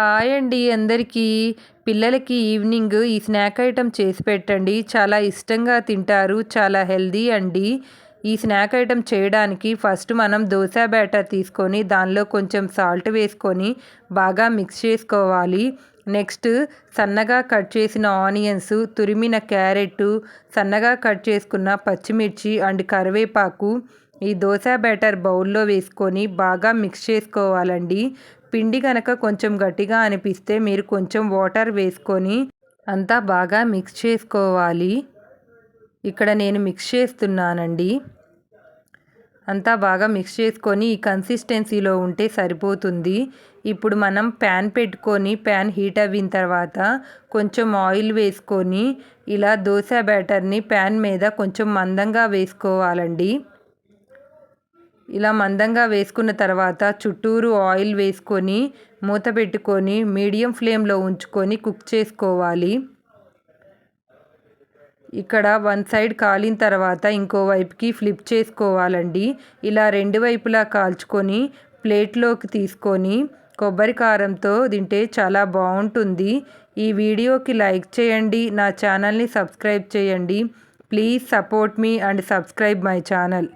Hi అండి అందరికీ. పిల్లలకి ఈవినింగ్ ఈ స్నాక్ ఐటెం చేసి పెట్టండి. చాలా ఇష్టంగా తింటారు. చాలా హెల్దీ అండి. ఈ స్నాక్ ఐటెం చేయడానికి ఫస్ట్ మనం దోశ బ్యాటర్ తీసుకొని దానిలో కొంచెం సాల్ట్ వేసుకొని బాగా మిక్స్ చేసుకోవాలి. నెక్స్ట్ సన్నగా కట్ చేసిన ఆనియన్స్ తురిమిన క్యారెట్ సన్నగా కట్ చేసుకున్న పచ్చిమిర్చి అండ్ కరివేపాకు ఈ దోశ బ్యాటర్ బౌల్లో వేసుకొని బాగా మిక్స్ చేసుకోవాలండి. పిండి కనుక కొంచెం గట్టిగా అనిపిస్తే మీరు కొంచెం వాటర్ వేసుకొని అంతా బాగా మిక్స్ చేసుకోవాలి. ఇక్కడ నేను మిక్స్ చేస్తున్నానండి. అంతా బాగా మిక్స్ చేసుకొని ఈ కన్సిస్టెన్సీలో ఉంటే సరిపోతుంది. ఇప్పుడు మనం ప్యాన్ పెట్టుకొని ప్యాన్ హీట్ అయిన తర్వాత కొంచెం ఆయిల్ వేసుకొని ఇలా దోశ బ్యాటర్ని ప్యాన్ మీద కొంచెం మందంగా వేసుకోవాలండి. ఇలా మందంగా వేసుకున్న తర్వాత చుట్టూరు ఆయిల్ వేసుకొని మూత పెట్టుకొని మీడియం ఫ్లేమ్లో ఉంచుకొని కుక్ చేసుకోవాలి. ఇక్కడ వన్ సైడ్ కాలిన తర్వాత ఇంకో వైపుకి ఫ్లిప్ చేసుకోవాలండి. ఇలా రెండు వైపులా కాల్చుకొని ప్లేట్లోకి తీసుకొని కొబ్బరి కారంతో తింటే చాలా బాగుంటుంది. ఈ వీడియోకి లైక్ చేయండి నా ఛానల్ని సబ్స్క్రైబ్ చేయండి. ప్లీజ్ సపోర్ట్ మీ అండ్ సబ్స్క్రైబ్ మై ఛానల్.